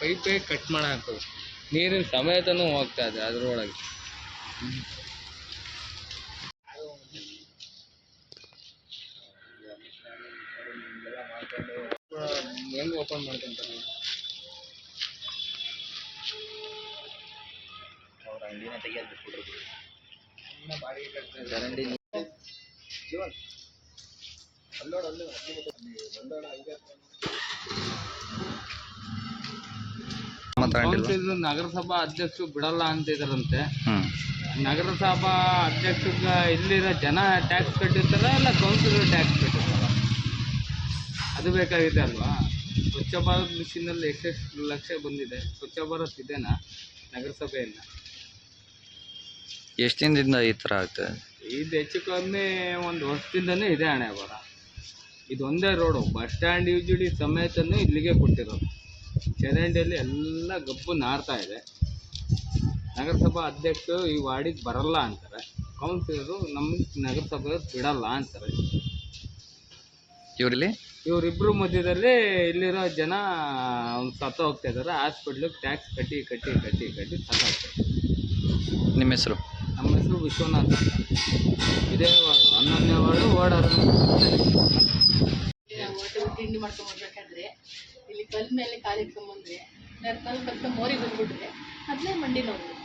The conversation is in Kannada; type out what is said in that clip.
ಪೈಪೇ ಕಟ್ ಮಾಡಿ ಹಾಕೋದು ನೀರಿನ ಸಮೇತನೂ ಹೋಗ್ತಾ ಇದೆ ಅದ್ರೊಳಗೆ. ಹೆಂಗ್ ಓಪನ್ ಮಾಡ್ಕೊಂತಾರೆ ಅವ್ರ ಅಂಗಡಿನ ತೆಗಿಯೋದು ಬಿಟ್ಬಿಟ್ರು. ಬಾಡಿಗೆ ಕಟ್ತಾರೆ ಕೌನ್ಸಿಲ್ ನಗರಸಭಾ ಅಧ್ಯಕ್ಷರು ಬಿಡಲ್ಲ ಅಂತ ಇದ್ದಾರಂತೆ ನಗರಸಭಾ ಅಧ್ಯಕ್ಷಗ ಇಲ್ಲಿರೋ ಜನ ಟ್ಯಾಕ್ಸ್ ಕಟ್ಟಿರ್ತಾರ ಇಲ್ಲ ಕೌನ್ಸಿಲರ್ ಟ್ಯಾಕ್ಸ್ ಕಟ್ಟಿರ್ತಾರ? ಅದು ಬೇಕಾಗಿದೆ ಅಲ್ವಾ? ಸ್ವಚ್ಛ ಭಾರತ್ ಮಿಷನಲ್ಲಿ ಎಷ್ಟೆಷ್ಟು ಲಕ್ಷ ಬಂದಿದೆ? ಸ್ವಚ್ಛ ಭಾರತ್ ಇದೆನಾ ನಗರಸಭೆಯಿಂದ ಎಷ್ಟು ದಿನದಿಂದ ಈ ಥರ ಆಗ್ತದೆ ಇದು? ಹೆಚ್ಚು ಕಮ್ಮಿ ಒಂದು ವರ್ಷದಿಂದನೇ ಇದೆ ಹಣೆ ಬರ ಇದೊಂದೇ road bus stand U G D ಸಮೇತನೂ ಇಲ್ಲಿಗೆ ಕೊಟ್ಟಿರೋದು. ಚರಂಡಿಯಲ್ಲಿ ಎಲ್ಲ ಗಬ್ಬು ನಾರ್ತಾ ಇದೆ. ನಗರಸಭಾ ಅಧ್ಯಕ್ಷರು ಈ ವಾರ್ಡಿಗೆ ಬರಲ್ಲ ಅಂತಾರೆ. ಕೌನ್ಸಿಲರು ನಮಗೆ ನಗರಸಭೆ ಬಿಡಲ್ಲ ಅಂತಾರೆ. ಇವರಲ್ಲಿ ಇವರಿಬ್ಬರು ಮಧ್ಯದಲ್ಲಿ ಇಲ್ಲಿರೋ ಜನ ಒಂದು ಸತ್ತ ಹೋಗ್ತಾ ಇದ್ದಾರೆ. ಹಾಸ್ಪಿಟ್ಲಿಗೆ ಟ್ಯಾಕ್ಸ್ ಕಟ್ಟಿ ಕಟ್ಟಿ ಕಟ್ಟಿ ಕಟ್ಟಿ ಸತ್ತ ಹೋಗ್ತಾರೆ ನಿಮ್ಮ ಹೆಸರು? ನಮ್ಮ ಹೆಸರು ವಿಶ್ವನಾಥ್ ಅಂತ. ಇದೇ ವಾರ್ಡು ಹನ್ನೊಂದನೇ ವಾರ್ಡು ಓಡಾರ ಇಲ್ಲಿ ಕಲ್ ಮೇಲೆ ಕಾಲಿಟ್ಕೊಂಡ್ಬಂದ್ರೆ ಬಂದ್ರೆ ನಾನು ಮೋರಿ ಬಂದ್ಬಿಟ್ರೆ ಮೊದಲೇ ಮಂಡಿ ನೋವು.